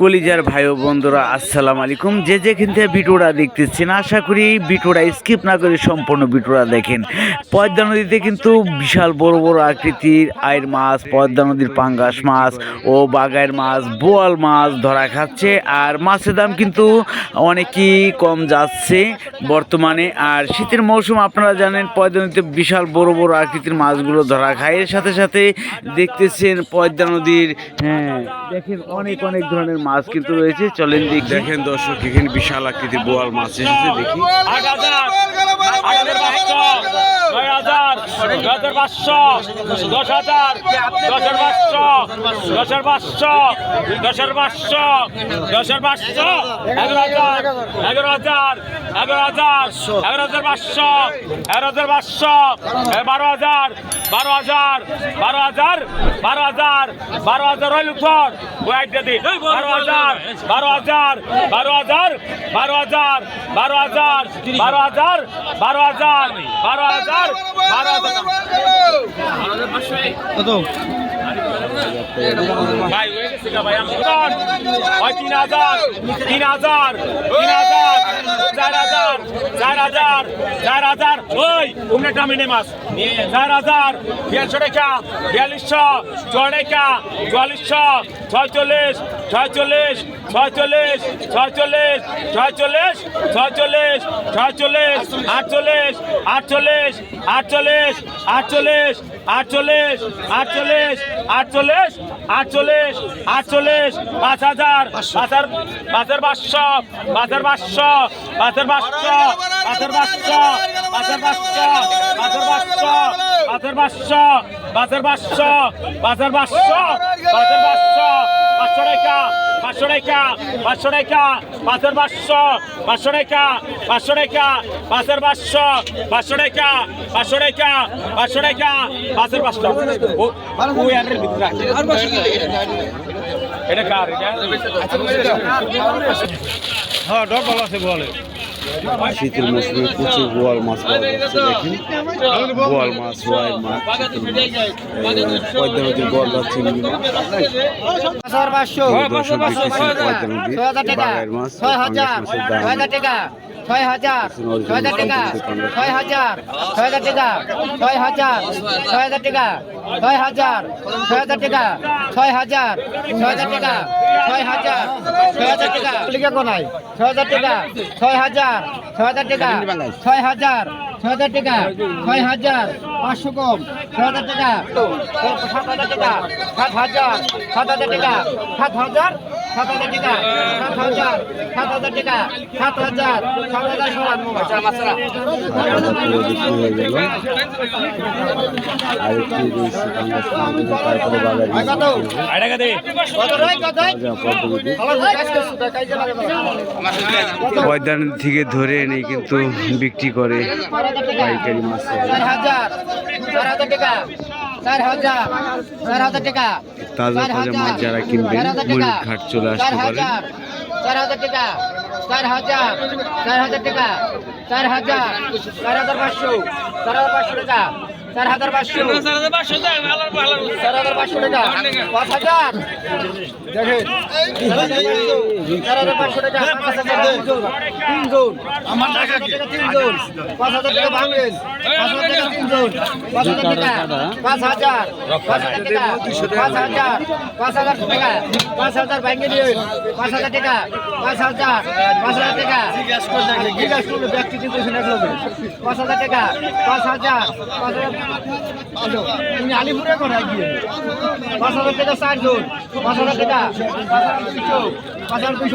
কলিজার ভাই ও বন্ধুরা, আসসালামু আলাইকুম। যে যেখান থেকে ভিডিওটা দেখতেছেন, আশা করি ভিডিওটা স্কিপ না করে সম্পূর্ণ ভিডিওটা দেখেন। পদ্মা নদীতে কিন্তু বিশাল বড় বড় আকৃতির আয়ের মাছ, পদ্মা নদীর পাঙ্গাস মাছ ও বাগায়ের মাছ, বোয়াল মাছ ধরা খাচ্ছে। আর মাছের দাম কিন্তু অনেকই কম যাচ্ছে বর্তমানে। আর শীতের মৌসুম আপনারা জানেন, পদ্মা নদীতে বিশাল বড় বড় আকৃতির মাছগুলো ধরা খায়। এর সাথে সাথে দেখতেছেন পদ্মা নদীর হ্যাঁ দেখেন অনেক অনেক ধরনের মাছ কিন্তু রয়েছে চলেন দেখি। দেখেন দর্শক এখানে বিশাল আকৃতির বোয়াল মাছ এসেছে দেখি। এগারো হাজার এগারো হাজার এগারো হাজার এগারো হাজার পাঁচশো এগারো হাজার পাঁচশো বারো হাজার বারো হাজার বারো হাজার বারো হাজার বারো হাজার ওই আইডিয়া বারো হাজার বারো হাজার বারো হাজার বারো হাজার বারো হাজার বারো হাজার বারো হাজার বারো হাজার বারো হাজার ভাই হয়ে গেছে গা ভাই তিন হাজার তিন হাজার তিন হাজার চার হাজার চার হাজার চার হাজার, ওই উমনে টামিনে মাস চার হাজার বিয়াল্লিশশো টাকা, বিয়াল্লিশশো ছয় টাকা, চুয়াল্লিশশো, ছয়চল্লিশ ছয়চল্লিশ ছয়চল্লিশ ছয়চল্লিশ ছয়চল্লিশ ছয়চল্লিশ ছয়চল্লিশ আটচল্লিশ আটচল্লিশ আটচল্লিশ আটচল্লিশ আটচল্লিশ আটচল্লিশ আটচল্লিশ আটচল্লিশ আটচল্লিশ পাঁচ হাজার পাঁচ হাজার পাঁচের পাঁচশো পাঁচের পাঁচশো পাঁচের পাঁচশো পাঁচের পাঁচশো পাঁচের পাঁচশো পাঁচের পাঁচশো পাঁচের পাঁচশো পাঁচের পাঁচশো পাঁচের পাঁচশো পাঁচের পাঁচশো পাঁচশো টাকা পাঁচশো টাকা পাঁচশো টাকা পাঁচের পাঁচশো পাঁচশো টাকা পাঁচশো টাকা পাঁচের পাঁচশো পাঁচশো টাকা পাঁচশো টাকা পাঁচশো টাকা পাঁচের পাঁচশো। ও ও ভিতরে এটা কার হ্যাঁ ডবল আছে বলে। শীতের মৌসুমে প্রচুর বোয়াল মাছ পাওয়া যাচ্ছে দেখেন বোয়াল মাছ রয়েল মাছ পদ্মা নদীর গলদা চিংড়ি দর্শক দেখতেছেন পদ্মা নদীর বাগায়ের মাছ ছয় হাজার মাছের ছয় দাম হাজার টাকা ছয় হাজার ছয় হাজার টাকা ছয় হাজার ছয় হাজার টাকা ছয় হাজার ছয় হাজার টাকা ছয় হাজার ছয় হাজার টাকা ছয় হাজার ছয় হাজার টাকা ছয় হাজার ছয় হাজার টাকা লিখে কোনায় ছয় হাজার টাকা ছয় হাজার ছয় হাজার টাকা। ছয় হাজার ছয় হাজার টাকা। ছয় হাজার পাঁচশো কম। ছয় হাজার টাকা। সাত হাজার টাকা। সাত হাজার সাত হাজার টাকা সাত হাজার সাত হাজার ময়দান থেকে ধরে এনে কিন্তু বিক্রি করে পাইকারি মাছ। চার হাজার চার হাজার টাকা চার হাজার চার হাজার টাকা তাজা তাজা মাছ যারা কিনবেন চার হাজার টাকা, ময়ূর ঘাট চলে আসতে পারেন হাজার চার হাজার টাকা। চার হাজার চার হাজার টাকা। চার হাজার চার হাজার পাঁচশো চার হাজার পাঁচশো টাকা। চার হাজার পাঁচশো চার হাজার পাঁচশো টাকা পাঁচ হাজার দেখেন চার হাজার পাঁচশো টাকা পাঁচ হাজার তিন জন আমার টাকা তিন জন পাঁচ হাজার টাকা ভাঙবেন পাঁচ হাজার টাকা তিন জন পাঁচ হাজার টাকা পাঁচ হাজার পাঁচ হাজার টাকা পাঁচ হাজার পাঁচ হাজার টাকা পাঁচ হাজার ভাঙে নিয়ে পাঁচ হাজার টাকা পাঁচ হাজার পাঁচ হাজার টাকা জিজ্ঞাসা করল ব্যক্তি কিন্তু পাঁচ হাজার টাকা পাঁচ হাজার পাঁচ হাজার আচ্ছা, আলিপুরে কোথায় গিয়ে পাঁচ হাজার টাকা চারজন পাঁচ হাজার টাকা পাঁচ হাজার দুইশো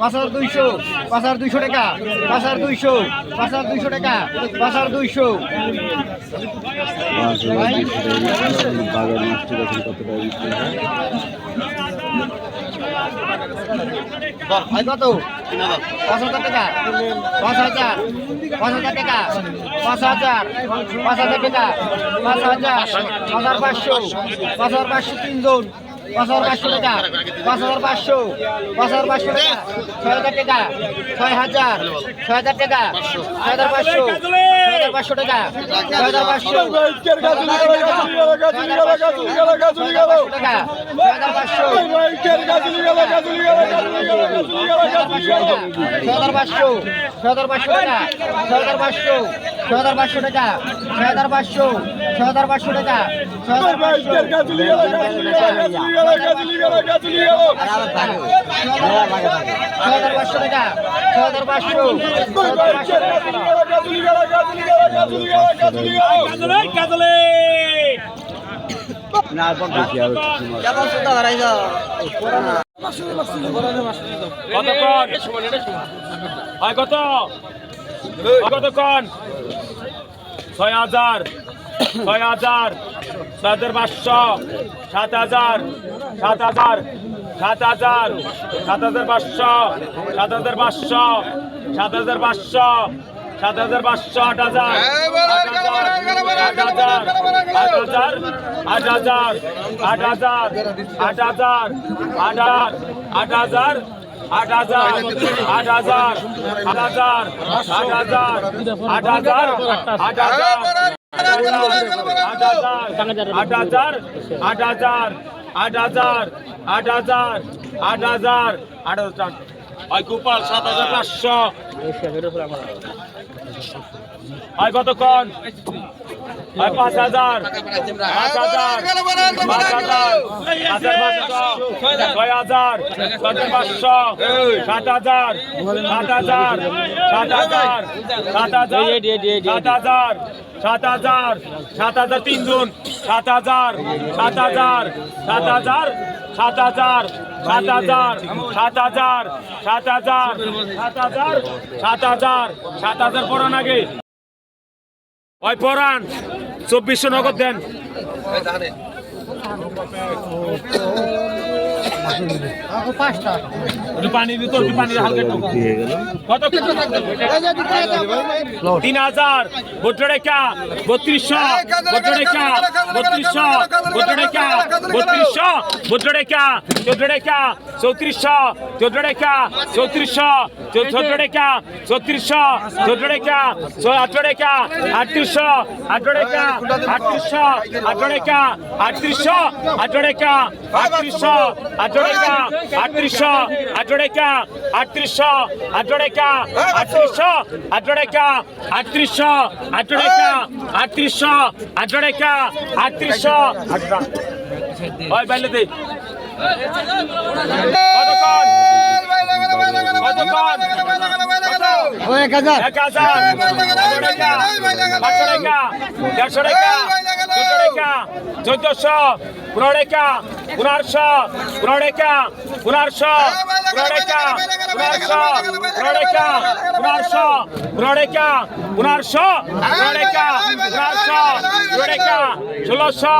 পাঁচ হাজার দুইশো পাঁচ হাজার দুইশো টাকা পাঁচ হাজার দুইশো পাঁচ হাজার দুইশো টাকা পাঁচ হাজার দুইশো হয়ে বাগায়ের মাছটি কত টাকা হয় কত? পাঁচ হাজার টাকা। পাঁচ হাজার। পাঁচ হাজার টাকা। পাঁচ হাজার। পাঁচ হাজার টাকা। পাঁচ হাজার। পাঁচ হাজার পাঁচশো তিনজন। পাঁচ হাজার পাঁচশো টাকা পাঁচ হাজার পাঁচশো পাঁচ হাজার পাঁচশো টাকা ছয় হাজার টাকা ছয় হাজার ছয় হাজার টাকা ছয় হাজার পাঁচশো ছয় হাজার পাঁচশো টাকা ছয় হাজার পাঁচশো ছয় হাজার পাঁচশো ছয় হাজার পাঁচশো টাকা ছয় হাজার পাঁচশো ছয় হাজার পাঁচশো টাকা ছয় হাজার পাঁচশো ছয় হাজার পাঁচশো টাকা ছয় হাজার পাঁচশো। টাকা ছয় হাজার পাঁচশো হাজার পাঁচশো কাজলে কাজলে কতক্ষণ কত কতক্ষণ? ছয় হাজার ছয় হাজার ছয় হাজার পাঁচশো সাত হাজার সাত হাজার সাত হাজার সাত হাজার পাঁচশো সাত হাজার পাঁচশো সাত হাজার পাঁচশো সাত হাজার পাঁচশো আট হাজার আট হাজার আট হাজার আট হাজার আট হাজার আট হাজার আট হাজার আট হাজার আট হাজার আট হাজার আট হাজার আট হাজার আট হাজার আট হাজার আট হাজার আট হাজার আট হাজার আট হাজার আট হাজার আট হাজার ওই গোপাল সাত হাজার পাঁচশো হয় কতক্ষণ হয় পাঁচ হাজার পাঁচ হাজার পাঁচ হাজার ছয় হাজার পাঁচশো সাত হাজার সাত হাজার সাত হাজার সাত হাজার সাত হাজার সাত হাজার সাত হাজার তিনজন সাত হাজার সাত হাজার সাত হাজার সাত হাজার সাত হাজার সাত হাজার সাত হাজার সাত হাজার সাত হাজার সাত হাজার পড়ান আগে ওই পরান চব্বিশশো নগদ দেন। তিন হাজার বত্রিশশো বত্রিশশো বত্রিশশো বত্র রেখা বত্রিশশো বত্র রেখা চোদ্দ রেখা চৌত্রিশশো চোদ্দ রেখা চৌত্রিশশো চোদ্দ রেখা চৌত্রিশশো চোদ্দ রেখা আঠারো রেখা আটত্রিশশো আঠারো রেখা আটত্রিশশো আঠারো রেখা আটত্রিশশো আঠারো রেখা আটত্রিশশো আঠারো রেখা আটত্রিশশো আঠারো রেখা আটত্রিশশো আঠারো রেখা আটত্রিশশো আঠারো রেখা আটত্রিশশো আঠারো রেখা আটত্রিশশো আঠারো রেখা আটত্রিশশো। ওই বাইলে দে এক হাজার। এক হাজার। দেড়শো টাকা চোদ্দশো পনেরো টাকা পনেরোশো পনেরো টাকা পনেরোশো পনেরো টাকা পনেরোশো পনেরো টাকা পনেরোশো পনেরো টাকা পনেরোশো পনেরো টাকা পনেরোশো টাকা ষোলোশো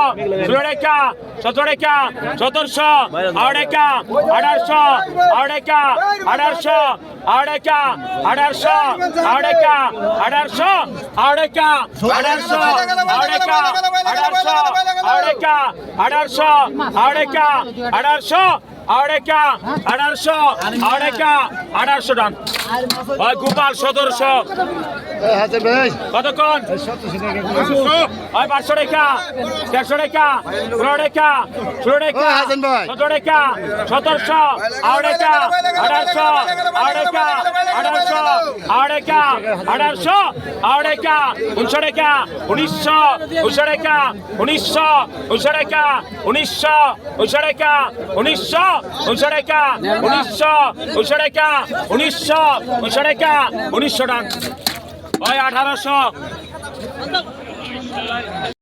ষোলো টাকা সতেরো টাকা সতেরোশো আড়াই টাকা আঠারোশো আড়াই টাকা আঠারোশো আড়াই টাকা আঠারোশো আড়াই আঠারোশো আড়াই আঠারোশো আড়াই আঠারোশো আড়াই আঠারোশো আড়াই আঠারোশো আড়াই টাকা আঠারোশো আড়াই টাকা আঠারোশো ডান ওই গোপাল সতেরোশো কতক্ষণ ওই পাঁচশো টাকা দেড়শো টাকা পনেরো টাকা ষোলো টাকা সতেরো টাকা সতেরোশো আড়াই টাকা আঠারোশো আড়াই টাকা আঠারোশো আড়াই টাকা আঠারোশো আড়াই টাকা উনিশশো টাকা উনিশশো উনিশশো টাকা উনিশশো উনিশশো টাকা উনিশশো উনিশশো টাকা উনিশশো উনিশশো টাকা উনিশশো উনিশশো টাকা উনিশশো উনিশশো টাকা উনিশশো টাকা ওই আঠারোশো।